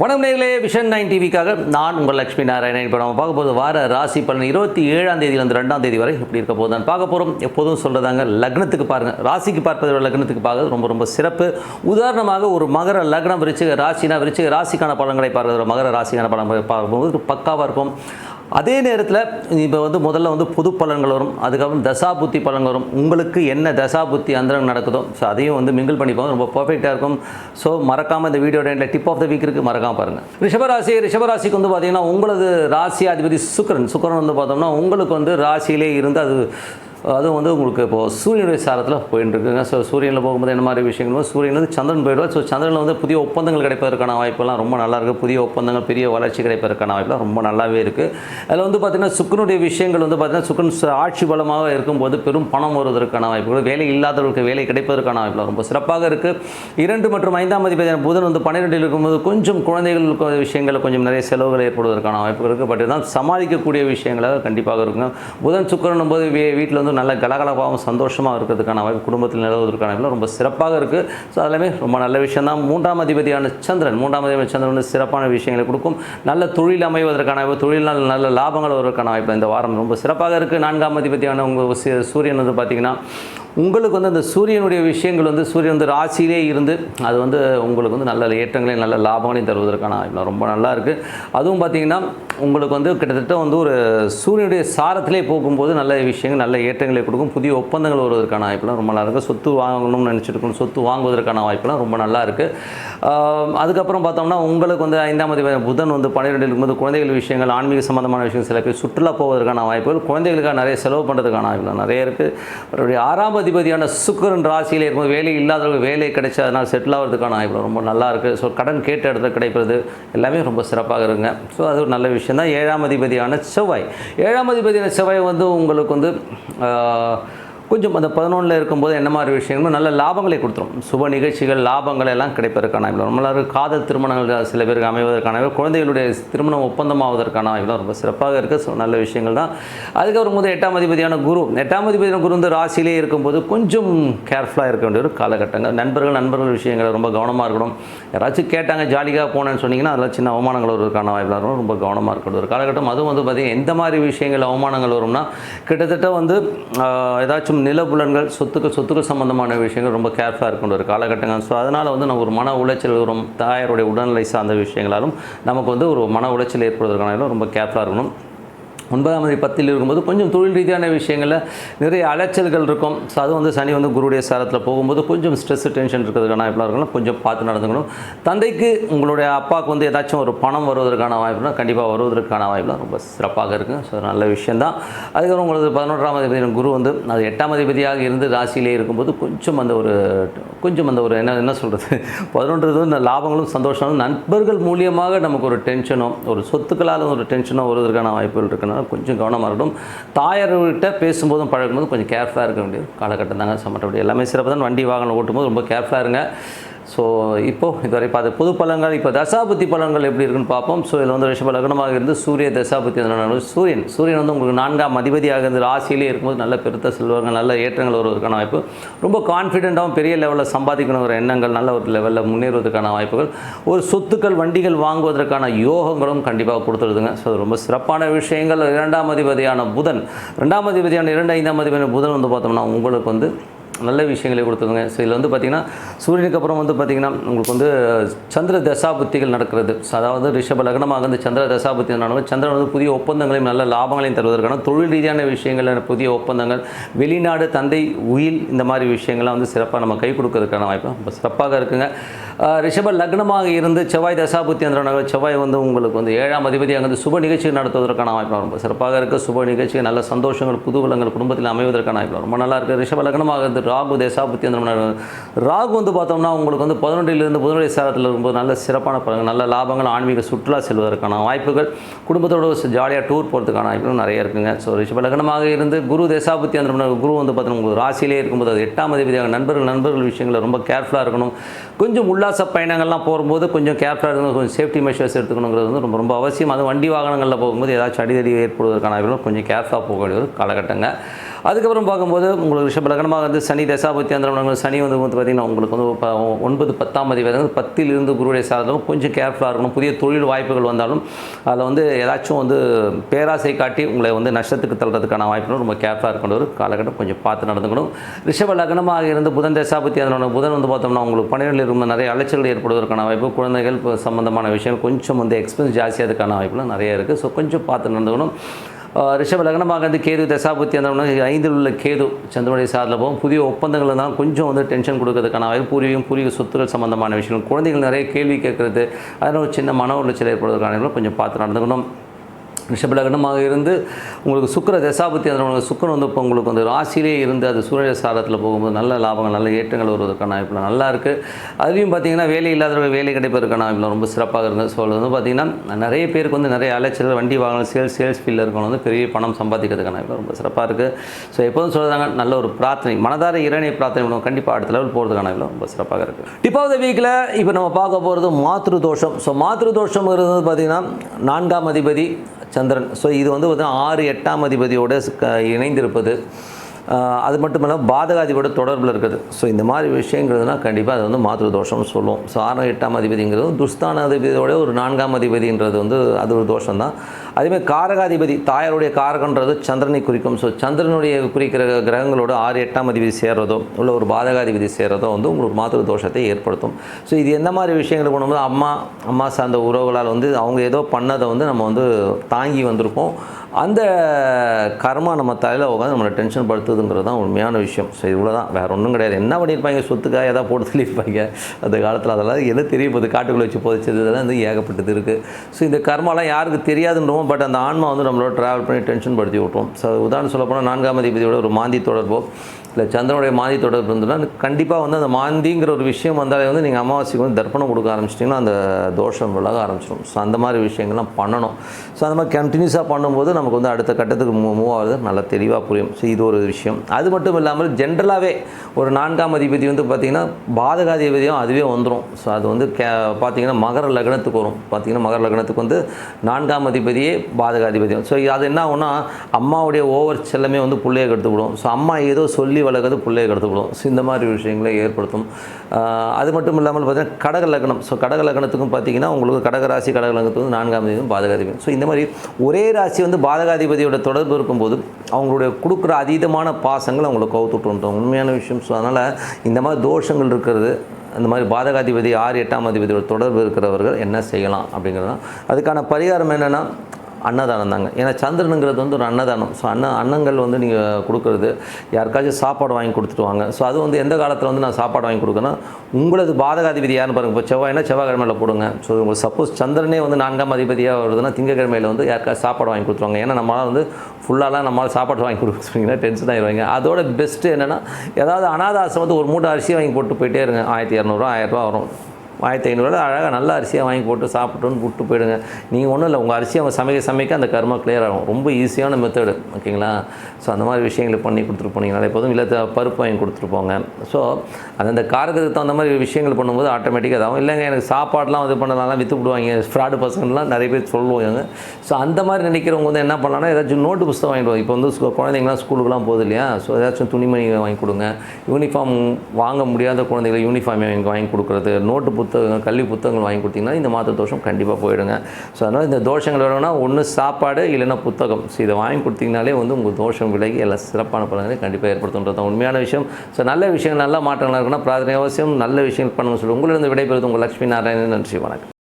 வணக்கம் நேர்களே vision nine டிவிக்காக நான் உங்கள் லட்சுமி நாராயணன் இப்போ நம்ம பார்க்க போது வார ராசி பலன். இருபத்தி ஏழாம் தேதியிலிருந்து ரெண்டாம் தேதி வரை எப்படி இருக்க போகுது. பார்க்க போகிறோம் எப்போதும் சொல்கிறதாங்க லக்னத்துக்கு பாருங்கள் ராசிக்கு பார்ப்பதை விட லக்னத்துக்கு பார்க்கறது ரொம்ப ரொம்ப சிறப்பு. உதாரணமாக ஒரு மகர லக்னம் விரிச்சு ராசினா விருச்சிக ராசிக்கான பலன்களை பார்க்குற மகர ராசிக்கான பலன்களை பார்க்கும்போது பக்காவாக இருக்கும். அதே நேரத்தில் இப்போ வந்து முதல்ல வந்து பொது பலன்கள் வரும் அதுக்கப்புறம் தசாபுத்தி பலன்கள் வரும். உங்களுக்கு என்ன தசாபுத்தி அந்தரங்கம் நடக்குதோ ஸோ அதையும் வந்து மிங்கிள் பண்ணிப்பாங்க ரொம்ப பர்ஃபெக்டாக இருக்கும். ஸோ மறக்காமல் இந்த வீடியோ எண்டில் டிப் ஆஃப் த வீக் இருக்குது மறக்காமல் பாருங்கள் ரிஷபராசி ரிஷபராசிக்கு வந்து பார்த்தீங்கன்னா உங்களது ராசி அதிபதி சுக்கரன். சுக்கரன் வந்து பார்த்தோம்னா உங்களுக்கு வந்து ராசியிலே இருந்து அது அதுவும் வந்து உங்களுக்கு இப்போது சூரியனுடைய சாரத்தில் போயிட்டு இருக்குங்க ஸோ சூரியனில் போகும்போது என்ன மாதிரி விஷயங்கள்? சூரியன் வந்து சந்திரன் போயிடுவா ஸோ சந்திரனில் வந்து புதிய ஒப்பந்தங்கள் கிடைப்பதற்கான வாய்ப்பெல்லாம் ரொம்ப நல்லா இருக்குது புதிய ஒப்பந்தங்கள் பெரிய வளர்ச்சி கிடைப்பதற்கான வாய்ப்பெல்லாம் ரொம்ப நல்லாவே இருக்குது அதில் வந்து பார்த்திங்கன்னா சுக்கனுடைய விஷயங்கள் வந்து பார்த்திங்கன்னா சுக்கன் ஆட்சி பலமாக இருக்கும்போது பெரும் பணம் வருவதற்கான வாய்ப்புகள் வேலை இல்லாதவர்களுக்கு வேலை கிடைப்பதற்கான வாய்ப்புலாம் ரொம்ப சிறப்பாக இருக்குது இரண்டு மற்றும் ஐந்தாம் அதிபதியான புதன் வந்து பன்னிரெண்டில் இருக்கும்போது கொஞ்சம் குழந்தைகளுக்கு விஷயங்களில் கொஞ்சம் நிறைய செலவுகள் ஏற்படுவதற்கான வாய்ப்புகள் இருக்குது பட் தான் சமாளிக்கக்கூடிய விஷயங்களாக கண்டிப்பாக இருக்குங்க. புதன் சுக்கரனும் போது வீட்டில் வந்து நல்ல கலகலப்பாகவும் சந்தோஷமாக இருக்கிறதுக்கான வாய்ப்பு குடும்பத்தில் நிலவுவதற்கான வாய்ப்பு ரொம்ப சிறப்பாக இருக்குது ஸோ அதெல்லாமே ரொம்ப நல்ல விஷயம் தான் மூன்றாம் அதிபதியான சந்திரன் மூன்றாம் அதிபதி சந்திரன் வந்து சிறப்பான விஷயங்களை கொடுக்கும். நல்ல தொழில் அமைவதற்கான வாய்ப்பு தொழிலினால் நல்ல லாபங்கள் வருவதற்கான வாய்ப்பு இந்த வாரம் ரொம்ப சிறப்பாக இருக்குது நான்காம் அதிபதியான உங்கள் சூரியன் வந்து பார்த்திங்கன்னா உங்களுக்கு வந்து அந்த சூரியனுடைய விஷயங்கள் வந்து சூரியன் வந்து ராசியிலே இருந்து அது வந்து உங்களுக்கு வந்து நல்ல ஏற்றங்களையும் நல்ல லாபங்களையும் தருவதற்கான வாய்ப்பு ரொம்ப நல்லா இருக்குது அதுவும் பார்த்தீங்கன்னா உங்களுக்கு வந்து கிட்டத்தட்ட வந்து ஒரு சூரியனுடைய சாரத்திலே போகும்போது நல்ல விஷயங்கள் நல்ல ஏற்றங்களை கொடுக்கும். புதிய ஒப்பந்தங்கள் வருவதற்கான வாய்ப்புலாம் ரொம்ப நல்லா இருக்குது சொத்து வாங்கணும்னு நினச்சிருக்கணும் சொத்து வாங்குவதற்கான வாய்ப்புலாம் ரொம்ப நல்லா இருக்குது அதுக்கப்புறம் பார்த்தோம்னா உங்களுக்கு வந்து ஐந்தாம் தேதி புதன் வந்து பன்னிரெண்டு இருக்கும்போது குழந்தைகள் விஷயங்கள் ஆன்மீக சம்மந்தமான விஷயங்கள் சில பேர் சுற்றுலா போவதற்கான வாய்ப்புகள் குழந்தைகளுக்காக நிறைய செலவு பண்ணுறதுக்கான வாய்ப்புகள் நிறைய இருக்குது அவருடைய ஆறாம் அதிபதியான சுக்கரன் ராசியில் இருக்கும் வேலை இல்லாதவர்கள் வேலை கிடைச்சி அதனால் செட்டில் ஆகிறதுக்கான வாய்ப்பு ரொம்ப நல்லா இருக்குது ஸோ கடன் கேட்ட இடத்துல கிடைப்பது எல்லாமே ரொம்ப சிறப்பாக இருங்க ஸோ அது ஒரு நல்ல விஷயம் தான் ஏழாம் அதிபதியான செவ்வாய். ஏழாம் அதிபதியான செவ்வாய் வந்து உங்களுக்கு வந்து கொஞ்சம் அந்த பதினொன்றில் இருக்கும்போது என்ன மாதிரி விஷயங்களும் நல்ல லாபங்களை கொடுத்துரும். சுப நிகழ்ச்சிகள் லாபங்கள் எல்லாம் கிடைப்பதற்கான வாய்ப்பு ரொம்ப நல்லா காதல் திருமணங்கள் சில பேருக்கு அமைவதற்கான குழந்தைகளுடைய திருமணம் ஒப்பந்தமாவதற்கான இவ்வளோ ரொம்ப சிறப்பாக இருக்குது ஸோ நல்ல விஷயங்கள் தான். அதுக்கப்புறம் போது எட்டாம் அதிபதியான குரு. எட்டாம் அதிபதியான குரு வந்து ராசியிலே இருக்கும்போது கொஞ்சம் கேர்ஃபுல்லாக இருக்க வேண்டிய ஒரு காலகட்டங்கள். நண்பர்கள் நண்பர்கள் விஷயங்கள் ரொம்ப கவனமாக இருக்கணும். யாராச்சும் கேட்டாங்க ஜாலியாக போனேன்னு சொன்னீங்கன்னா அதெல்லாம் சின்ன அவமானங்கள் வருவதற்கான வாய்ப்பு ரொம்ப கவனமாக இருக்கணும். ஒரு காலகட்டம் அதுவும் வந்து பார்த்திங்கன்னா எந்த மாதிரி விஷயங்கள் அவமானங்கள் வரும்னா கிட்டத்தட்ட வந்து ஏதாச்சும் மற்றும் நிலபுலன்கள் சொத்துக்கள் சொத்துக்கள் சம்பந்தமான விஷயங்கள் ரொம்ப கேர்ஃபுல்லாக இருக்கணும் ஒரு காலகட்டங்கள் ஸோ அதனால் வந்து நம்ம ஒரு மன உளைச்சல் வரும் தாயாருடைய உடல்நிலை சார்ந்த விஷயங்களாலும் நமக்கு வந்து ஒரு மன உளைச்சல் ஏற்படுவதற்கான ரொம்ப கேர்ஃபுல்லாக இருக்கணும். ஒன்பதாம் தேதி பத்தில் இருக்கும்போது கொஞ்சம் தொழில் ரீதியான விஷயங்களில் நிறைய அலைச்சல்கள் இருக்கும். ஸோ அது வந்து சனி வந்து குருடைய சாரத்தில் போகும்போது கொஞ்சம் ஸ்ட்ரெஸ் டென்ஷன் இருக்கிறதுக்கான வாய்ப்புலாம் இருக்கணும் கொஞ்சம் பார்த்து நடந்துக்கணும். தந்தைக்கு உங்களுடைய அப்பாவுக்கு வந்து ஏதாச்சும் ஒரு பணம் வருவதற்கான வாய்ப்புனா கண்டிப்பாக வருவதற்கான வாய்ப்புலாம் ரொம்ப சிறப்பாக இருக்குது ஸோ நல்ல விஷயந்தான் அதுக்கப்புறம் உங்களுக்கு பதினொன்றாம் அதிபதி குரு வந்து அது எட்டாம் அதிபதியாக இருந்து ராசியிலே இருக்கும்போது கொஞ்சம் அந்த ஒரு கொஞ்சம் அந்த ஒரு என்ன என்ன சொல்கிறது பதினொன்றது இந்த லாபங்களும் சந்தோஷமும் நண்பர்கள் மூலியமாக நமக்கு ஒரு டென்ஷனோ ஒரு சொத்துக்களால் ஒரு டென்ஷனோ வருவதற்கான வாய்ப்புகள் இருக்கனால கொஞ்சம் கவனமாக இருக்கட்டும் தாயார்கிட்ட பேசும்போதும் பழகும்போது கொஞ்சம் கேர்ஃபுல்லாக இருக்க வேண்டியது காலகட்டம் தாங்க. மற்றபடி எல்லாமே சிறப்பு தான் வண்டி வாகனம் ஓட்டும்போது ரொம்ப கேர்ஃபுல்லாக இருங்க. ஸோ இப்போது இதுவரை பார்த்து புது பழங்கள் இப்போ தசாபுத்தி பழங்கள் எப்படி இருக்குன்னு பார்ப்போம். ஸோ இதில் வந்து ரிஷப லக்னமாக இருந்து சூரிய தசாபுத்தி வந்து சூரியன் சூரியன் வந்து உங்களுக்கு நான்காம் அதிபதியாக இருந்து ராசியிலே இருக்கும்போது நல்ல பெருத்த செல்வங்கள் நல்ல ஏற்றங்கள் வருவதற்கான வாய்ப்பு. ரொம்ப கான்ஃபிடென்ட்டாகவும் பெரிய லெவலில் சம்பாதிக்கணுங்கிற எண்ணங்கள் நல்ல ஒரு லெவலில் முன்னேறுவதற்கான வாய்ப்புகள். ஒரு சொத்துக்கள் வண்டிகள் வாங்குவதற்கான யோகங்களும் கண்டிப்பாக கொடுத்துருதுங்க. ஸோ அது ரொம்ப சிறப்பான விஷயங்கள். இரண்டாம் அதிபதியான புதன் ரெண்டாம் அதிபதியான இரண்டு ஐந்தாம் அதிபதியான புதன் வந்து பார்த்தோம்னா உங்களுக்கு வந்து நல்ல விஷயங்களை கொடுத்துருங்க ஸோ இதில் வந்து பார்த்திங்கன்னா சூரியனுக்கு அப்புறம் வந்து பார்த்திங்கன்னா உங்களுக்கு வந்து சந்திர தசாபுத்திகள் நடக்கிறது. அதாவது ரிஷப லக்னமாக இருந்து சந்திர தசாபுத்தி நடக்கும் சந்திரன் வந்து புதிய ஒப்பந்தங்களையும் நல்ல லாபங்களையும் தருவதற்கான தொழில் ரீதியான விஷயங்கள் புதிய ஒப்பந்தங்கள் வெளிநாடு தந்தை உயில் இந்த மாதிரி விஷயங்கள்லாம் வந்து சிறப்பாக நம்ம கை கொடுக்கறதுக்கான வாய்ப்பு ரொம்ப சிறப்பாக இருக்குங்க. ரிஷப லக்னமாக இருந்து செவ்வாய் தசாபுத்தி நகர் செவ்வாய் வந்து உங்களுக்கு வந்து ஏழாம் அதிபதி அங்கே சுப நிகழ்ச்சி நடத்துவதற்கான வாய்ப்பு ரொம்ப சிறப்பாக இருக்க. சுப நிகழ்ச்சி நல்ல சந்தோஷங்கள் புதுவலங்கள் குடும்பத்தில் அமைவதற்கான வாய்ப்பு ரொம்ப நல்லா இருக்குது ரிஷப லக்னமாக இருந்து ராகு தசாபுத்தி அந்த நகர் ராகு வந்து பார்த்தோம்னா உங்களுக்கு வந்து பதினொன்றிலிருந்து புதனுடைய சாரத்தில் இருக்கும்போது நல்ல சிறப்பான பலன்கள் நல்ல லாபங்கள் ஆன்மீக சுற்றுலா செல்வதற்கான வாய்ப்புகள் குடும்பத்தோட ஜாலியாக டூர் போகிறதுக்கான வாய்ப்புகள் நிறைய இருக்குங்க. ஸோ ரிஷப லக்னமாக இருந்து குரு தசாபுத்தி அந்த நகர் குரு வந்து பார்த்தோம்னா உங்களுக்கு ராசியிலே இருக்கும்போது அது எட்டாம் அதிபதியாக நண்பர்கள் நண்பர்கள் விஷயங்களை ரொம்ப கேர்ஃபுல்லாக இருக்கணும். கொஞ்சம் உல்லாச பயணங்கள்லாம் போகும்போது கொஞ்சம் கேர்ஃபுல்லாக இருந்து கொஞ்சம் சேஃப்டி மெஷர்ஸ் எடுத்துக்கணுங்கிறது வந்து ரொம்ப ரொம்ப அவசியம். அது வண்டி வாகனங்களில் போகும்போது ஏதாச்சும் அடிதடி ஏற்படுவதற்கான கொஞ்சம் கேர்ஃபுல்லாக போக வேண்டிய ஒரு காலகட்டங்க. அதுக்கப்புறம் பார்க்கும்போது உங்களுக்கு ரிஷப லக்னமாக வந்து சனி தசாபத்தி அந்த சனி வந்து வந்து பார்த்திங்கன்னா உங்களுக்கு வந்து ஒன்பது பத்தாம் தேதி வரை பத்திலிருந்து குருடைய சாதனம் கொஞ்சம் கேர்ஃபுல்லாக இருக்கணும். புதிய தொழில் வாய்ப்புகள் வந்தாலும் அதில் வந்து ஏதாச்சும் வந்து பேராசை காட்டி உங்களை வந்து நஷ்டத்துக்கு தள்ளுறதுக்கான வாய்ப்புகள் ரொம்ப கேர்ஃபுல்லாக இருக்கணும். ஒரு காலகட்டம் கொஞ்சம் பார்த்து நடந்துக்கணும். ரிஷப லக்னமாக இருந்து புதன் தசாபத்தி அந்த புதன் வந்து பார்த்தோம்னா உங்களுக்கு பணிகளில் இருக்கும் நிறைய அலைச்சல்கள் ஏற்படுவதற்கான வாய்ப்பு குழந்தைகள் இப்ப சம்பந்தமான விஷயம் கொஞ்சம் வந்து எக்ஸ்பென்ஸ் ஜாஸ்தியாகிறதுக்கான வாய்ப்புலாம் நிறைய இருக்குது ஸோ கொஞ்சம் பார்த்து நடந்துக்கணும். ரிஷப லக்னமாக இருந்து கேது தசாபுத்தி அந்த ஐந்தில் உள்ள கேது சந்திரனுடைய சாரில் போகும். புதிய ஒப்பந்தங்கள் தான் கொஞ்சம் வந்து டென்ஷன் கொடுக்கறதுக்கான வாய்ப்பு பூர்வீகம் பூர்வீக சொத்துக்கள் சம்மந்தமான விஷயங்கள் குழந்தைகள் நிறைய கேள்வி கேட்கறது அதில் ஒரு சின்ன மன உளைச்சல் ஏற்படுவதற்கான கொஞ்சம் பார்த்து நடந்துக்கணும். ரிஷபலகனமாக இருந்து உங்களுக்கு சுக்கிர தசாபத்தி அந்த உங்களுக்கு சுக்கரன் வந்து இப்போ உங்களுக்கு வந்து ராசியிலே இருந்து அது சூரிய சாரத்தில் போகும்போது நல்ல லாபங்கள் நல்ல ஏற்றங்கள் வருவதற்கான வாய்ப்பு நல்லா இருக்குது அதுலேயும் பார்த்தீங்கன்னா வேலை இல்லாதவர்கள் வேலை கிடைப்பதற்கான வாய்ப்பு ரொம்ப சிறப்பாக இருக்குது ஸோ அது வந்து பார்த்தீங்கன்னா நிறைய பேருக்கு வந்து நிறைய அலைச்சல் வண்டி வாகனம் சேல்ஸ் சேல்ஸ் ஃபீல்டில் இருக்கவங்க வந்து பெரிய பணம் சம்பாதிக்கிறதுக்கான வாய்ப்பு ரொம்ப சிறப்பாக இருக்குது ஸோ எப்போதும் சொல்கிறாங்க நல்ல ஒரு பிரார்த்தனை மனதார இறைனை பிரார்த்தனை பண்ணுவோம். கண்டிப்பாக அடுத்த லெவல் போகிறதுக்கான வாய்ப்பு ரொம்ப சிறப்பாக இருக்குது டிப் ஆஃப் த வீக்கில் இப்போ நம்ம பார்க்க போகிறது மாத்ரு தோஷம் ஸோ மாத்ரு தோஷம்ங்கிறது வந்து பார்த்திங்கன்னா நான்காம் அதிபதி சந்திரன். ஸோ இது வந்து பார்த்தீங்கன்னா ஆறு எட்டாம் அதிபதியோட இணைந்திருப்பது. அது மட்டும் இல்லாமல் பாதகாதிபதியோட தொடர்பில் இருக்குது. ஸோ இந்த மாதிரி விஷயங்கிறதுனா கண்டிப்பாக அது வந்து மாத்திரு தோஷம்னு சொல்லுவோம். ஸோ ஆறாம் எட்டாம் அதிபதிங்கிறது துஸ்தான அதிபதியோட ஒரு நான்காம் அதிபதின்றது வந்து அது ஒரு தோஷம் தான் அதேமாதிரி காரகாதிபதி தாயாருடைய காரகன்றது சந்திரனை குறிக்கும். ஸோ சந்திரனுடைய குறிக்கிற கிரகங்களோட ஆறு எட்டாம் அதிபதி சேர்றதோ உள்ள ஒரு பாதகாதிபதி சேர்றதோ வந்து உங்களுக்கு மாத்திர தோஷத்தை ஏற்படுத்தும். ஸோ இது என்ன மாதிரி விஷயங்கள் பண்ணும்போது அம்மா அம்மா சார்ந்த உறவுகளால் வந்து அவங்க ஏதோ பண்ணதை வந்து நம்ம வந்து தாங்கி வந்திருக்கோம் அந்த கர்மா நம்ம தலையில் உட்காந்து நம்மளை டென்ஷன் படுத்துதுங்கிறது தான் உண்மையான விஷயம். ஸோ இவ்வளோ தான் வேறு ஒன்றும் கிடையாது. என்ன பண்ணியிருப்பாங்க? சொத்துக்காக எதாவது போட்டு சொல்லியிருப்பாங்க அந்த காலத்தில் அதெல்லாம் எது தெரிய போகுது? காட்டுக்குள்ளே வச்சு புதைச்சது இதெல்லாம் வந்து ஏகப்பட்டது இருக்குது ஸோ இந்த கர்மாலாம் யாருக்கு தெரியாதுன்றோம் பட் அந்த ஆன்மா வந்து நம்மளோட ட்ராவல் பண்ணி டென்ஷன் படுத்தி விட்ரும் ஸோ உதாரணம் சொல்ல போனால் நான்காம் அதிபதியோட ஒரு மாந்தி தொடர்போ இல்லை சந்திரனுடைய மாந்தி தொடர்பு இருந்ததுன்னா கண்டிப்பாக வந்து அந்த மாந்திங்கிற ஒரு விஷயம் வந்தாலே வந்து நீங்கள் அமாவாசைக்கு வந்து தர்ப்பணம் கொடுக்க ஆரம்பிச்சிட்டிங்கன்னா அந்த தோஷம் விலக ஆரம்பிச்சிடும். ஸோ அந்த மாதிரி விஷயங்கள்லாம் பண்ணணும். ஸோ அந்த மாதிரி கண்டினியூஸாக பண்ணும்போது நமக்கு வந்து அடுத்த கட்டத்துக்கு மூ மூவ் ஆகுது நல்லா தெளிவாக புரியும். ஸோ இது ஒரு விஷயம். அது மட்டும் இல்லாமல் ஜென்ரலாகவே ஒரு நான்காம் அதிபதி வந்து பார்த்திங்கன்னா பாதகாதிபதியும் அதுவே வந்துடும் ஸோ அது வந்து கே பார்த்திங்கன்னா மகர லக்னத்துக்கு வரும். பார்த்திங்கன்னா மகர லக்னத்துக்கு வந்து நான்காம் அதிபதியே பாதகாதிபதியம். ஸோ அது என்ன ஆகும்னா அம்மாவுடைய ஓவர் செல்லமே வந்து பிள்ளையை கெடுத்துவிடும். ஸோ அம்மா ஏதோ சொல்லி வளர்க்குறது பிள்ளையை கெடுத்துவிடும். ஸோ இந்த மாதிரி விஷயங்களை ஏற்படுத்தும். அது மட்டும் இல்லாமல் பார்த்தீங்கன்னா கடக லக்னம். ஸோ கடக லக்னத்துக்கும் பார்த்தீங்கன்னா உங்களுக்கு கடக ராசி கடக லக்னத்துக்கு வந்து நான்காம் தேதி பாதகாதிபதி ஸோ இந்த மாதிரி ஒரே ராசி வந்து பாதகாதிபதியோட தொடர்பு இருக்கும்போது அவங்களுடைய கொடுக்குற அதீதமான பாசங்கள் அவங்களை கவுத்துட்டு உண்மையான விஷயம். ஸோ அதனால் இந்த மாதிரி தோஷங்கள் இருக்கிறது அந்த மாதிரி பாதகாதிபதி ஆறு எட்டாம் அதிபதியோட தொடர்பு இருக்கிறவர்கள் என்ன செய்யலாம் அப்படிங்கிறது தான் அதுக்கான பரிகாரம் என்னென்னா அன்னதானம் தாங்க. ஏன்னா சந்திரனுங்கிறது வந்து ஒரு அன்னதானம். ஸோ அன்ன அன்னங்கள் வந்து நீங்கள் கொடுக்குறது யாருக்காச்சும் சாப்பாடு வாங்கி கொடுத்துட்டு வாங்க. ஸோ அது வந்து எந்த காலத்தில் வந்து நான் சாப்பாடு வாங்கி கொடுக்கணும் உங்களது பாதகாதிபதி யாருன்னு பாருங்கள் இப்போ செவ்வாய்னா செவ்வாய்க்கிழமையில் போடுங்க. ஸோ உங்களுக்கு சப்போஸ் சந்திரனே வந்து நான்காம் அதிபதியாக வருதுன்னா திங்கக்கிழமையில் வந்து யாருக்காச்சும் சாப்பாடு வாங்கி கொடுத்துருவாங்க. ஏன்னா நம்மளால் வந்து ஃபுல்லாலாம் நம்மளால் சாப்பாடு வாங்கி கொடுக்க சொன்னீங்கன்னா டென்ஷன் ஆகிடுவாங்க அதோட பெஸ்ட்டு என்னென்னா ஏதாவது அனாதாசம் வந்து ஒரு மூட்டை அரிசி வாங்கி போட்டு போயிட்டே இருங்க. ஆயிரத்தி இரநூறுவா ஆயிரரூவா வரும். ஆயிரத்தி ஐநூறுவா அழகாக நல்ல அரிசியாக வாங்கி போட்டு சாப்பிட்டோன்னு விட்டு போயிடுங்க. நீங்கள் ஒன்றும் இல்லை உங்கள் அரிசி அவங்க சமைக்க சமைக்க அந்த கர்மா கிளியர் ஆகும். ரொம்ப ஈஸியான மெத்தடு ஓகேங்களா? ஸோ அந்த மாதிரி விஷயங்களை பண்ணி கொடுத்துட்டு போனீங்கன்னா எப்போதும் இல்லை பருப்பு வாங்கி கொடுத்துட்டு போங்க ஸோ அந்தந்த காரகத்துக்கு தகுந்த மாதிரி விஷயங்கள் பண்ணும்போது ஆட்டோமேட்டிக்காக அதாகும் இல்லைங்க எனக்கு சாப்பாடுலாம் இது பண்ணலாம் விற்று விடுவாங்க. ஃப்ராடு பசங்கள்லாம் நிறைய பேர் சொல்லுவாங்க. ஸோ அந்த மாதிரி நினைக்கிறவங்க வந்து என்ன பண்ணலாம்னா ஏதாச்சும் நோட்டு புஸ்தகம் வாங்கிட்டு இப்போ வந்து குழந்தைங்களாம் ஸ்கூலுக்குலாம் போகுது இல்லையா? ஸோ ஏதாச்சும் துணிமணி வாங்கி கொடுங்க. யூனிஃபார்ம் வாங்க முடியாத குழந்தைகளை யூனிஃபார்ம் வாங்கி வாங்கி கொடுக்குறது நோட்டு புத்தகங்கள் கல்வி புத்தகங்கள் வாங்கி கொடுத்தீங்கன்னா இந்த மாத தோஷம் கண்டிப்பாக போயிடுங்க. ஸோ அதனால் இந்த தோஷங்கள் வேணும்னா ஒன்று சாப்பாடு இல்லைன்னா புத்தகம். ஸோ இதை வாங்கி கொடுத்தீங்கனாலே வந்து உங்கள் தோஷம் விலகி எல்லாம் சிறப்பான பலன்களை கண்டிப்பாக ஏற்படுத்துன்றது தான் உண்மையான விஷயம். ஸோ நல்ல விஷயங்கள் நல்ல மாற்றங்கள் இருக்குன்னா பிரார்த்தனை அவசியம். நல்ல விஷயங்கள் பண்ணணும்னு சொல்லி உங்களிடம் விடைபெறுவது உங்கள் லட்சுமி நாராயணன். நன்றி வணக்கம்.